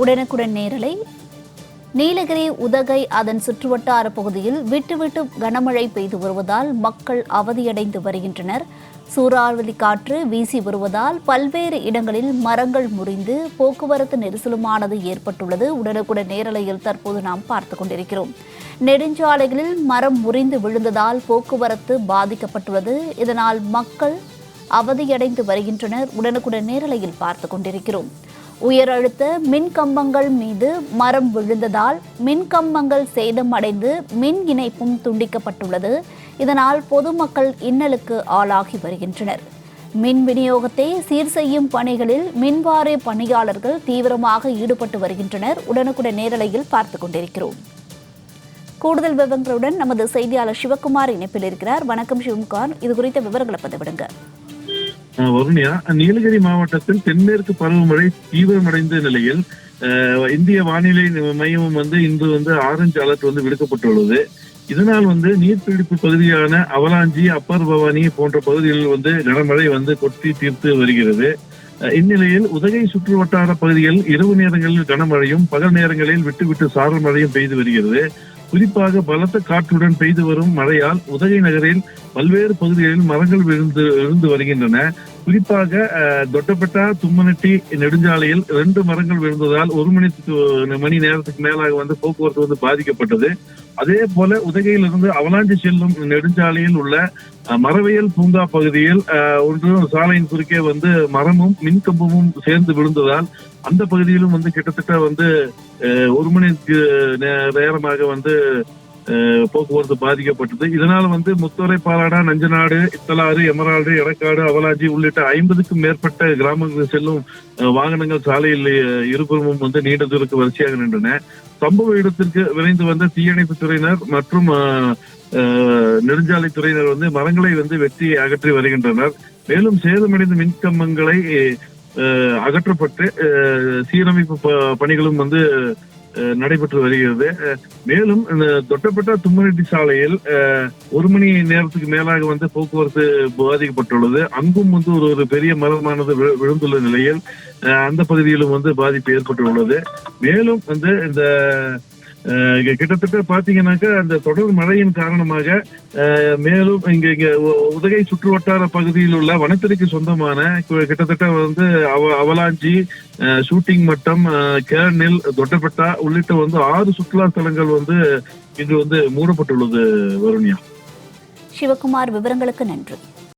உடனுக்குடன் நேரலை. நீலகிரி உதகை அதன் சுற்றுவட்டார பகுதியில் விட்டுவிட்டு கனமழை பெய்து வருவதால் மக்கள் அவதியடைந்து வருகின்றனர். சூறாவளி காற்று வீசி வருவதால் பல்வேறு இடங்களில் மரங்கள் முறிந்து போக்குவரத்து நெரிசலுமானது ஏற்பட்டுள்ளது. உடனுக்குடன் நேரலையில் தற்போது நாம் பார்த்து கொண்டிருக்கிறோம். நெடுஞ்சாலைகளில் மரம் முறிந்து விழுந்ததால் போக்குவரத்து பாதிக்கப்பட்டுள்ளது. இதனால் மக்கள் அவதியடைந்து வருகின்றனர். உடனுக்குடன் நேரலையில் பார்த்து கொண்டிருக்கிறோம். உயர் அழுத்த மின் கம்பங்கள் மீது மரம் விழுந்ததால் மின் கம்பங்கள் சேதமடைந்து மின் இணைப்பும் துண்டிக்கப்பட்டுள்ளது. இதனால் பொதுமக்கள் இன்னலுக்கு ஆளாகி வருகின்றனர். மின் விநியோகத்தை சீர் செய்யும் பணிகளில் மின்வாரிய பணியாளர்கள் தீவிரமாக ஈடுபட்டு வருகின்றனர். உடனுக்குடன் நேரலையில் பார்த்து கொண்டிருக்கிறோம். கூடுதல் விவரங்களுடன் நமது செய்தியாளர் சிவகுமார் இணைப்பில் இருக்கிறார். வணக்கம் சிவகுமார் இது குறித்த விவரங்களை பதிவிடுங்க. வருண்யா நீலகிரி மாவட்டத்தில் தென்மேற்கு பருவமழை தீவிரமடைந்த நிலையில் இந்திய வானிலை மையம் வந்து இன்று வந்து ஆரஞ்சு அலர்ட் வந்து விடுக்கப்பட்டுள்ளது. இதனால் வந்து நீர்பிடிப்பு பகுதியான அவலாஞ்சி அப்பர் பவானி போன்ற பகுதிகளில் வந்து கனமழை வந்து கொட்டி தீர்த்து வருகிறது. இந்நிலையில் உதகை சுற்று வட்டார பகுதியில் இரவு நேரங்களில் கனமழையும் பகல் நேரங்களில் விட்டு விட்டு சாரல் மழையும் பெய்து வருகிறது. குறிப்பாக பலத்த காற்றுடன் பெய்து வரும் மழையால் உதகை நகரில் பல்வேறு பகுதிகளில் மரங்கள் விழுந்து விழுந்து வருகின்றன. குறிப்பாக தொட்டப்பட்டா தும்மனட்டி நெடுஞ்சாலையில் ரெண்டு மரங்கள் விழுந்ததால் ஒரு மணி மணி நேரத்துக்கு மேலாக வந்து போக்குவரத்து வந்து பாதிக்கப்பட்டது. அதே போல உதகையிலிருந்து அவலாஞ்சி செல்லும் நெடுஞ்சாலையில் உள்ள மரவியல் பூங்கா பகுதியில் ஒன்று சாலையின் குறுக்கே வந்து மரமும் மின்கம்பமும் சேர்ந்து விழுந்ததால் அந்த பகுதியிலும் வந்து கிட்டத்தட்ட வந்து ஒரு மணி நே- நேரமாக வந்து போக்குவரத்து பாதிக்கப்பட்டது. இதனால் வந்து முத்துரை பாலாடா நஞ்சநாடு இத்தலாறு எமரால்டு எடக்காடு அவலாஞ்சி உள்ளிட்ட ஐம்பதுக்கும் மேற்பட்ட கிராமங்களுக்கு செல்லும் அஹ், வாகனங்கள் சாலையில் இருபுறமும் வந்து நீண்ட தூரத்துக்கு வரிசையாக நின்றன. சம்பவ இடத்திற்கு விரைந்து வந்த தீயணைப்பு துறையினர் மற்றும் நெடுஞ்சாலைத்துறையினர் நெடுஞ்சாலை துறையினர் வந்து மரங்களை வந்து வெட்டி அகற்றி வருகின்றனர். மேலும் சேதமடைந்த மின்கம்பங்களை அஹ், அகற்றப்பட்டு அஹ், சீரமைப்பு ப- பணிகளும் வந்து நடைபெற்று வருகிறது. அஹ், மேலும் இந்த தொட்டப்பட்ட தும்மரெட்டி சாலையில் அஹ், ஒரு மணி நேரத்துக்கு மேலாக வந்து போக்குவரத்து பாதிக்கப்பட்டுள்ளது. அங்கும் வந்து ஒரு ஒரு பெரிய மரமானது விழுந்துள்ள நிலையில் அந்த பகுதியிலும் வந்து பாதிப்பு ஏற்பட்டுள்ளது. மேலும் வந்து இந்த கிட்டத்தட்ட பாத்தீங்கன்னாக்கா அந்த தொடர் மழையின் காரணமாக மேலும் இங்க இங்க உதகை உதகை சுற்றுவட்டார பகுதியில் உள்ள வனத்திற்கு சொந்தமான கிட்டத்தட்ட வந்து அவ அவலாஞ்சி அஹ், ஷூட்டிங் மட்டம் அஹ், கேர்னில் தொட்டப்பட்டா உள்ளிட்ட வந்து ஆறு சுற்றுலா தலங்கள் வந்து இன்று வந்து மூடப்பட்டுள்ளது வருண்யா. சிவகுமார் விவரங்களுக்கு நன்றி.